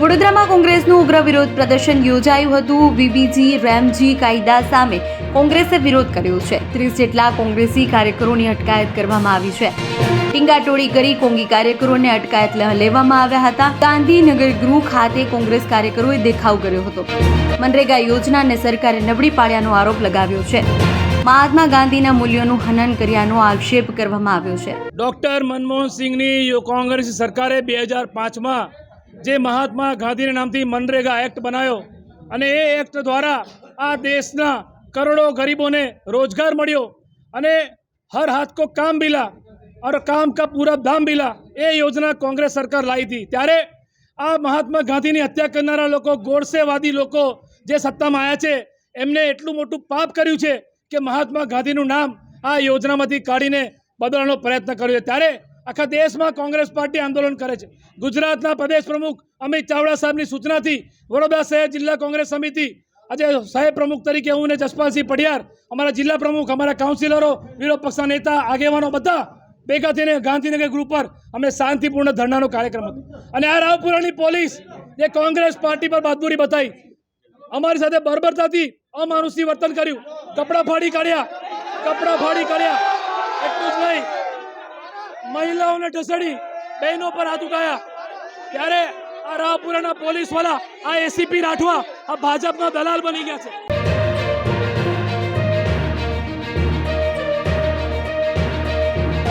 વડોદરામાં કોંગ્રેસનું ઉગ્ર વિરોધ પ્રદર્શન યોજાયું હતું. વીબીજી, રેમજી, કાયદા સામે કોંગ્રેસે વિરોધ કર્યો છે. ત્રીસ જેટલા કોંગ્રેસી કાર્યકરોની અટકાયત કરવામાં આવી છે. ટીંગાટોળી કરી કોંગી કાર્યકરોને અટકાયત લેવામાં આવ્યા હતા. ગાંધીનગર ગૃહ ખાતે કોંગ્રેસ કાર્યકરોએ દેખાવ કર્યો હતો. મનરેગા યોજનાને સરકારે નબળી પાડ્યાનો આરોપ લગાવ્યો છે. મહાત્મા ગાંધીના મૂલ્યોનું હનન કર્યાનો આક્ષેપ કરવામાં આવ્યો છે. ડોક્ટર મનમોહન સિંહની કોંગ્રેસ સરકારે બે હજાર પાંચમાં જે મહાત્મા ગાંધીના નામથી મનરેગા એક્ટ બનાવ્યો અને એ એક્ટ દ્વારા આ દેશના કરોડો ગરીબોને રોજગાર મળ્યો અને હર હાથ કો કામ મિલા और काम का पूरा दाम मिला એ યોજના કોંગ્રેસ સરકાર લાવી હતી ત્યારે આ મહાત્મા ગાંધીની હત્યા કરનારા લોકો ગોડસેવાદી લોકો જે સત્તામાં આવ્યા છે એમને એટલું મોટું પાપ કર્યું છે કે મહાત્મા ગાંધીનું નામ આ યોજનામાંથી કાઢીને બદલવાનો પ્રયત્ન કર્યો છે ત્યારે આખા દેશમાં કોંગ્રેસ પાર્ટી આંદોલન કરે છે. ગુજરાતના પ્રદેશ પ્રમુખ અમિત ચાવડા સાહેબની સૂચનાથી વડોદરા શહેર જિલ્લા કોંગ્રેસ સમિતિ આજે સાહેબ પ્રમુખ તરીકે હું ને જસપાલસિંહ પઢિયાર, અમારા જિલ્લા પ્રમુખ, અમારા કાઉન્સિલરો, વિરોધ પક્ષના નેતા, આગેવાનો બધા ભેગા થઈને ગાંધીનગર ગ્રુપ પર અમે શાંતિપૂર્ણ ધરણાનો કાર્યક્રમ હતો. અને આ રાવપુરાની પોલીસ જે કોંગ્રેસ પાર્ટી પર બહાદુરી બતાવી. અમારી સાથે બર્બરતાથી અમાનુષી વર્તન કર્યું. કપડાં ફાડી કાઢ્યા. કપડાં ફાડી કાઢ્યા. એટલું જ નહીં. મહિલાઓને ઢસડી બહેનો પર હાથ ઉઠાયા. ત્યારે આ રાવપુરાના પોલીસવાળા, આ એસીપી રાઠવા, આ ભાજપના દલાલ બની ગયા છે.